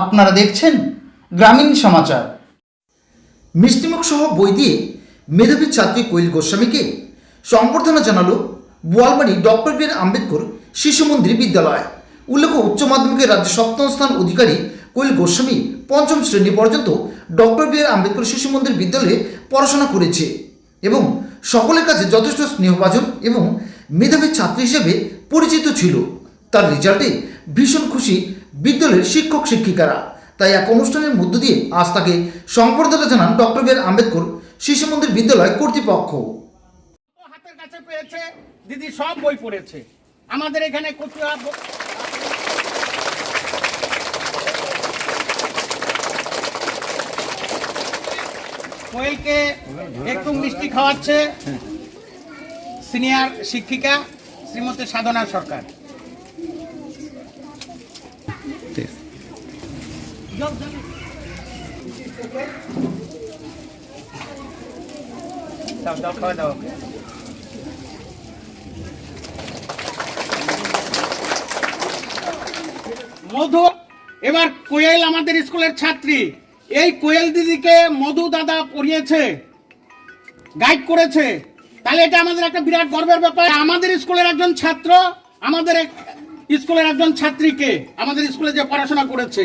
আপনারা দেখছেন গ্রামীণ সমাচার। মিষ্টিমুখ সহ বই দিয়ে মেধাবী ছাত্রী কোয়েল গোস্বামীকে সম্বর্ধনা জানালো Boalbari doctor B R Ambedkar শিশু মন্দির বিদ্যালয়। উল্লেখ্য, উচ্চ মাধ্যমিকের রাজ্যে সপ্তম স্থান অধিকারী কোয়েল গোস্বামী পঞ্চম শ্রেণি পর্যন্ত ডক্টর বি আর আম্বেদকর শিশু মন্দির বিদ্যালয়ে পড়াশোনা করেছে এবং সকলের কাছে যথেষ্ট স্নেহভাজন এবং মেধাবী ছাত্রী হিসেবে পরিচিত ছিল। তার রেজাল্টে ভীষণ খুশি বিদ্যালয়ের শিক্ষক শিক্ষিকারা। তাই এক অনুষ্ঠানের মধ্য দিয়ে আজ তাকে সংবর্ধনা জানান ডক্টর বি আর আম্বেদকর শিশু মন্দির বিদ্যালয় কর্তৃপক্ষ। হাতের কাছে পেয়েছে, দিদি সব বই পড়েছে। আমাদের এখানে কোয়েলকে একটু মিষ্টি খাওয়াচ্ছে সিনিয়র শিক্ষিকা শ্রীমতী সাধনা সরকার। মধু, এবার কোয়েল আমাদের স্কুলের ছাত্রী। এই কোয়েল দিদিকে মধু দাদা পড়িয়েছে গাইড করেছে। তাহলে এটা আমাদের একটা বিরাট গর্বের ব্যাপার। আমাদের স্কুলের একজন ছাত্র, আমাদের স্কুলের একজন ছাত্রীকে আমাদের স্কুলে যে পড়াশোনা করেছে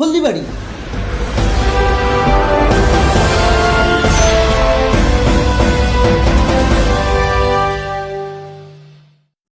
Haldibari.